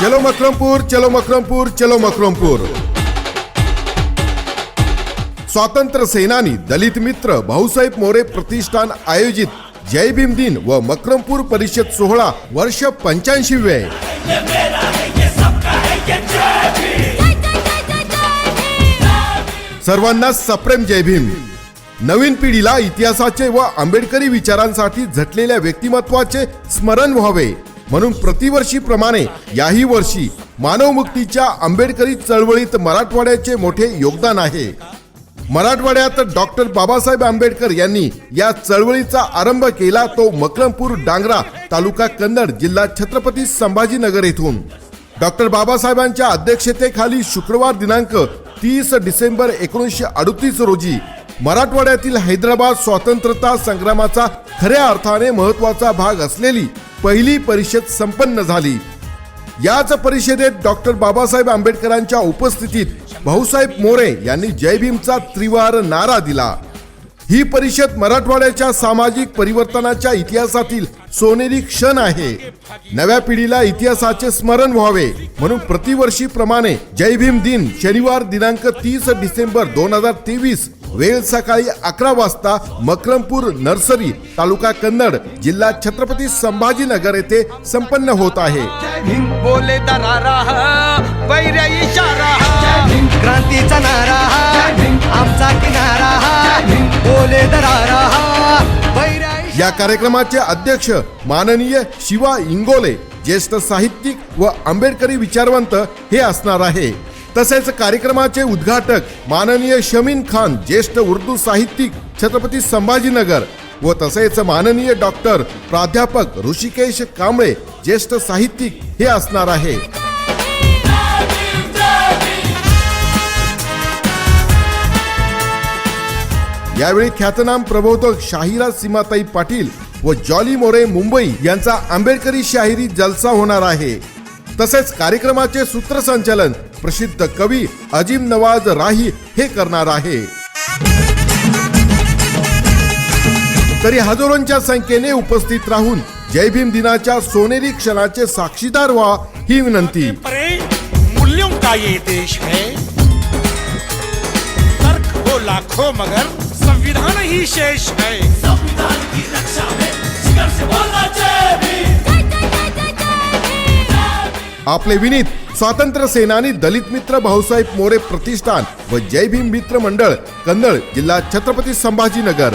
चलो मकरमपूर चलो मकरमपूर चलो मकरमपूर स्वातंत्र्य सेनानी दलित मित्र भाऊसाहेब मोरे प्रतिष्ठान आयोजित जय भीम दिन व मकरमपूर परिषद सोहळा वर्ष पंच्याऐंशी वे सर्वांना सप्रेम जय भीम. नवीन पिढीला इतिहासाचे व आंबेडकरी विचारांसाठी झटलेल्या व्यक्तिमत्वाचे स्मरण व्हावे. म्हणून प्रतिवर्षीप्रमाणे याही वर्षी मानवमुक्तीच्या आंबेडकरी चळवळीत मराठवाड्याचे मोठे योगदान आहे. मराठवाड्यात डॉक्टर बाबासाहेब आंबेडकर यांनी या चळवळीचा आरंभ केला तो मकरमपूर डांगरा तालुका कन्नड जिल्हा छत्रपती संभाजीनगर येथून. डॉक्टर बाबासाहेबांच्या अध्यक्षतेखाली शुक्रवार दिनांक तीस डिसेंबर एकोणीसशे अडतीस रोजी मराठवाड्यातील हैदराबाद स्वातंत्र्यता संग्रामाचा खऱ्या अर्थाने महत्त्वाचा भाग असलेली पहिली परिषद संपन्न झाली. याच परिषदेत डॉक्टर बाबासाहेब आंबेडकरांच्या उपस्थितीत भाऊसाहेब मोरे यांनी जय भीमचा त्रिवार नारा दिला. ही परिषद मराठवाड्याच्या सामाजिक परिवर्तनाच्या इतिहासातील सोनेरी क्षण आहे. नव्या पिढीला इतिहासाचे स्मरण व्हावे म्हणून प्रतिवर्षीप्रमाणे जय भीम दिन शनिवार दिनांक तीस डिसेंबर दोन हजार तेवीस वेळ सकाळी अकरा वाजता मकरमपूर नर्सरी तालुका कन्नड जिल्हा छत्रपती संभाजीनगर येथे संपन्न होत आहे. क्रांतीचा नारा आमचा किनारा बोले दरारा या कार्यक्रमाचे अध्यक्ष माननीय शिवा इंगोले ज्येष्ठ साहित्यिक व आंबेडकरी विचारवंत हे असणार आहे. तसेच कार्यक्रमाचे उद्घाटक माननीय शमीन खान ज्येष्ठ उर्दू साहित्यिक छत्रपती संभाजीनगर व तसेच माननीय डॉक्टर प्राध्यापक ऋषिकेश कांबळे ज्येष्ठ साहित्यिक हे असणार आहे. यावेळी ख्यातनाम प्रबोधक शाहिरा सीमाताई पाटील व जॉली मोरे मुंबई यांचा आंबेडकरी शाहिरी जलसा होणार आहे. तसेच कार्यक्रमाचे सूत्रसंचालन प्रसिद्ध कवी अजिम नवाज राही हे करणार आहे. तरी हजारोंच्या संख्येने उपस्थित राहून जय भीम दिनाच्या सोनेरी क्षणाचे साक्षीदार व्हा ही विनंती. परे मूल्यों का ये देश है? तर्क हो लाखों मगर संविधान ही शेष है। संविधान की रक्षा में आपले विनीत स्वातंत्र्य सेनानी दलित मित्र भाऊसाहेब मोरे प्रतिष्ठान व जय भीम मित्र मंडळ कन्नड जिल्हा छत्रपती संभाजीनगर.